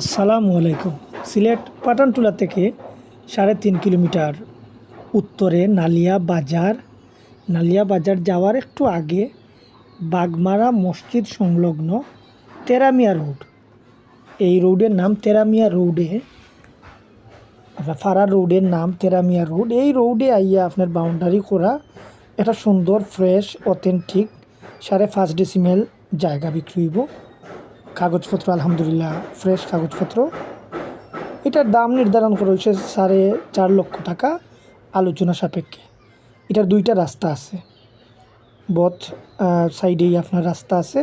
আসসালামু আলাইকুম। সিলেট পাটানটুলা থেকে সাড়ে তিন কিলোমিটার উত্তরে নালিয়া বাজার। নালিয়া বাজার যাওয়ার একটু আগে বাগমারা মসজিদ সংলগ্ন তেরামিয়া রোড। এই রোডের নাম তেরামিয়া রোডে, ফারা রোডের নাম তেরামিয়া রোড। এই রোডে আইয়া আপনার বাউন্ডারি করা একটা সুন্দর ফ্রেশ অথেন্টিক সাড়ে পাঁচ ডেসিমেল জায়গা বিক্রি হইব। কাগজপত্র, আলহামদুলিল্লাহ, ফ্রেশ কাগজপত্র। এটার দাম নির্ধারণ করা হয়েছে সাড়ে চার লক্ষ টাকা আলোচনা সাপেক্ষে। এটার দুইটা রাস্তা আছে। বথ সাইডেই আপনার রাস্তা আছে।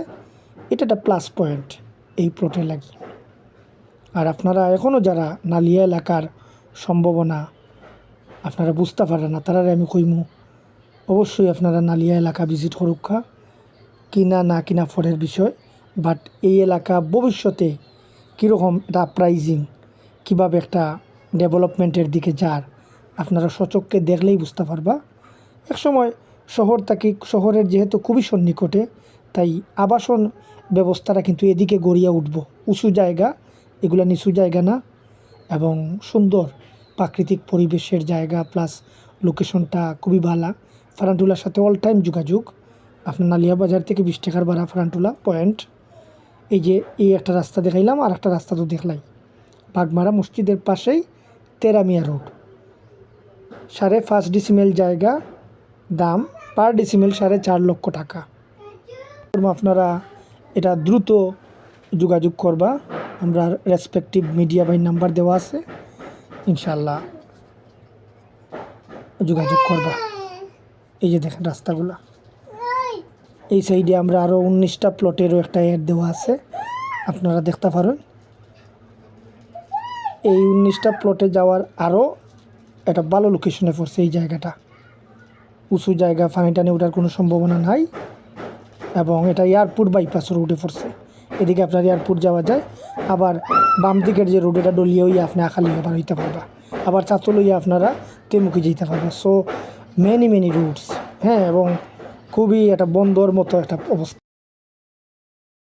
এটা একটা প্লাস পয়েন্ট এই প্লটে লাগে। আর আপনারা এখনও যারা নালিয়া এলাকার সম্ভাবনা আপনারা বুঝতে পারেন না তারা আমি কইমু, অবশ্যই আপনারা নালিয়া এলাকা ভিজিট করুক কিনা না কিনা ফরের বিষয়। বাট এই এলাকা ভবিষ্যতে কীরকম এটা প্রাইজিং কীভাবে একটা ডেভেলপমেন্টের দিকে যার? আপনারা সচককে দেখলেই বুঝতে পারবা। একসময় শহর থাকি, শহরের যেহেতু খুবই সন্নিকটে, তাই আবাসন ব্যবস্থাটা কিন্তু এদিকে গড়িয়া উঠব। উঁচু জায়গা, এগুলো নিচু জায়গা না। এবং সুন্দর প্রাকৃতিক পরিবেশের জায়গা প্লাস লোকেশনটা খুবই ভালো। ফারান্টুলার সাথে অল টাইম যোগাযোগ। আপনার নালিয়া বাজার থেকে বিশ টাকার ভাড়া ফারান্টুলা পয়েন্ট এই যে, এই একটা রাস্তা দেখাইলাম, আর একটা রাস্তা তো দেখলাই। বাগমারা মসজিদের পাশেই তেরামিয়া রোড। সাড়ে পাঁচ ডিসিমেল জায়গা, দাম পার ডিসিমেল সাড়ে চার লক্ষ টাকা। আপনারা, এটা দ্রুত যোগাযোগ করবা। আমরা রেসপেক্টিভ মিডিয়া বাই নাম্বার দেওয়া আছে। ইনশাল্লাহ যোগাযোগ করবা। এই যে দেখেন রাস্তাগুলা। এই সাইডে আমরা আরও উনিশটা প্লটেরও একটা অ্যাড দেওয়া আছে। আপনারা দেখতে পারেন। এই উনিশটা প্লটে যাওয়ার আরও একটা ভালো লোকেশনে পড়ছে এই জায়গাটা। উঁচু জায়গা ফানি টানে ওঠার কোনো সম্ভাবনা নাই এবং এটা এয়ারপোর্ট বাইপাস রোডে পড়ছে। এদিকে আপনার এয়ারপোর্ট যাওয়া যায়। আবার বাম দিকের যে রোড এটা ডলিয়ে হইয়া আপনি আখালি আবার হইতে পারবা। আবার চাতল হইয়া আপনারা তেমুখে যেতে পারবা। সো মেনি মেনি রুটস হ্যাঁ এবং খুবই একটা বন্দর মতো একটা অবস্থা।